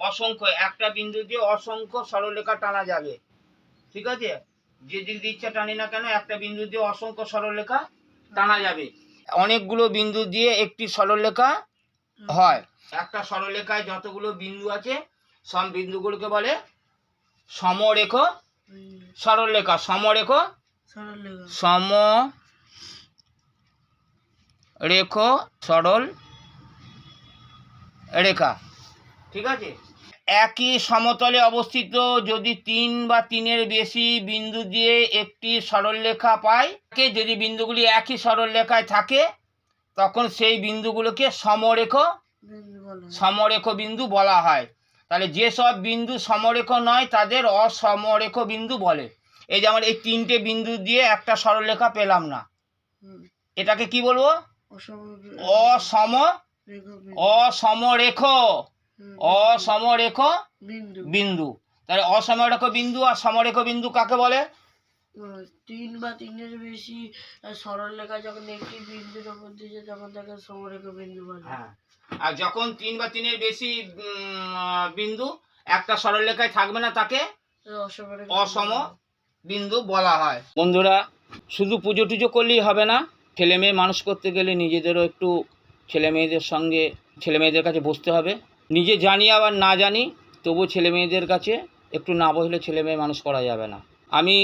অসংখ্য একটা বিন্দু দিয়ে অসংখ্য সরলরেখা টানা যাবে। ঠিক আছে? যে দিক দিয়ে ইচ্ছা টানি না কেন একটা বিন্দু দিয়ে অসংখ্য সরলরেখা টানা যাবে। অনেকগুলো বিন্দু দিয়ে একটি সরলরেখা হয়। একটা সরলরেখায় যতগুলো বিন্দু আছে সব বিন্দুগুলোকে বলে সমরেখ সরলরেখা। সমরেখ সম রেখ সরল রেখা ঠিক আছে? একই সমতলে অবস্থিত যদি তিন বা তিনের বেশি বিন্দু দিয়ে একটি সরলরেখা পায় কে যদি বিন্দুগুলি একই সরলরেখায় থাকে তখন সেই বিন্দুগুলোকে সমরেখ সমরেখ বিন্দু বলা হয়। তাহলে যেসব বিন্দু সমরেখ নয় তাদের অসমরেখ বিন্দু বলে। এই যেমন এই তিনটে বিন্দু দিয়ে একটা সরলরেখা পেলাম না। এটাকে কি বলব? অসম অসমরেখ। অসমরেখ বিন্দু। তাহলে অসমরেখ বিন্দু আর সমরেখ বিন্দু কাকে বলে? তিন বা তিনের বেশি আহ, সরল লেখা যখন একটি বিন্দুর উপর দিয়ে তখন তাকে সমরেখ বিন্দু বলে। হ্যাঁ। আর যখন তিন বা তিনের বেশি বিন্দু একটা সরলরেখায় থাকবে না তাকে অসম বিন্দু বলা হয়। বন্ধুরা শুধু পুজো টুজো করলেই হবে না ছেলে মেয়ে মানুষ করতে গেলে নিজেদেরও একটু ছেলে মেয়েদের সঙ্গে ছেলে মেয়েদের কাছে বসতে হবে। নিজে জানি আবার না জানি তবু ছেলে মেয়েদের কাছে একটু না বসলে ছেলে মেয়ে মানুষ করা যাবে না। আমি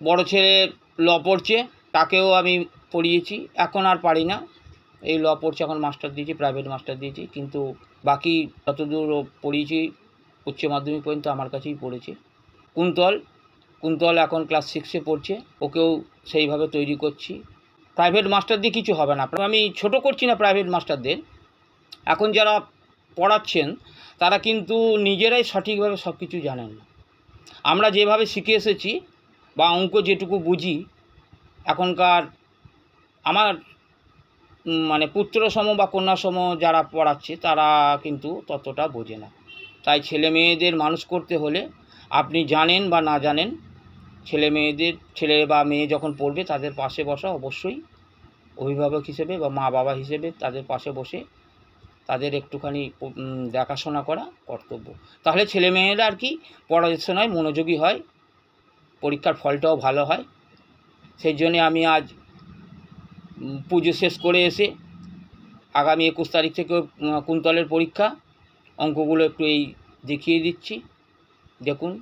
বড় ছেলে ল পড়ছে, তাকেও আমি পড়িয়েছি, এখন আর পারি না। এই ল পড়ছে, এখন মাস্টার দিয়েছি, প্রাইভেট মাস্টার দিয়েছি, কিন্তু বাকি যতদূর পড়িয়েছি, উচ্চ মাধ্যমিক পর্যন্ত আমার কাছেই পড়েছে। কুন্তল কুন্তল এখন ক্লাস সিক্সে পড়ছে, ওকেও সেইভাবে তৈরি করছি। প্রাইভেট মাস্টার দিয়ে কিছু হবে না। আমি ছোট করছি না প্রাইভেট মাস্টারদের। এখন যারা পড়াচ্ছেন, তারা কিন্তু নিজেরাই সঠিকভাবে সব কিছু জানেন না। আমরা যেভাবে শিখে এসেছি বা অঙ্ক যেটুকু বুঝি, এখনকার আমার মানে পুত্র সম বা কন্যা সম যারা পড়াচ্ছে, তারা কিন্তু ততটা বোঝে না। তাই ছেলে মেয়েদের মানুষ করতে হলে আপনি জানেন বা না জানেন, ছেলে মেয়েদের, ছেলে বা মেয়ে যখন পড়বে তাদের পাশে বসা অবশ্যই অভিভাবক হিসেবে বা মা বাবা হিসেবে তাদের পাশে বসে তাদের একটুখানি দেখাশোনা করা কর্তব্য। তাহলে ছেলে মেয়েরা আর কি পড়াশোনায় মনোযোগী হয়, পরীক্ষার ফলটাও ভালো হয়। সেই জন্যে আমি আজ পুজো শেষ করে এসে আগামী একুশ তারিখ থেকে কুন্তলের পরীক্ষা, অঙ্কগুলো একটু এই দেখিয়ে দিচ্ছি। দেখুন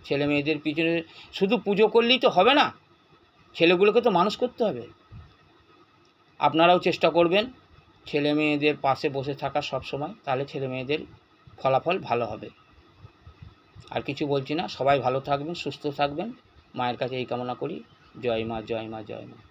ছেলে মেয়েদের পিছনে শুধু পুজো করলেই তো হবে না, ছেলেগুলোকে তো মানুষ করতে হবে। আপনারাও চেষ্টা করবেন ছেলে মেয়েদের পাশে বসে থাকা সব সময়, তাহলে ছেলে মেয়েদের ফলাফল ভালো হবে। আর কিছু বলছি না, সবাই ভালো থাকবেন, সুস্থ থাকবেন। মায়ের কাছে এই কামনা করি। জয় মা জয় মা জয় মা।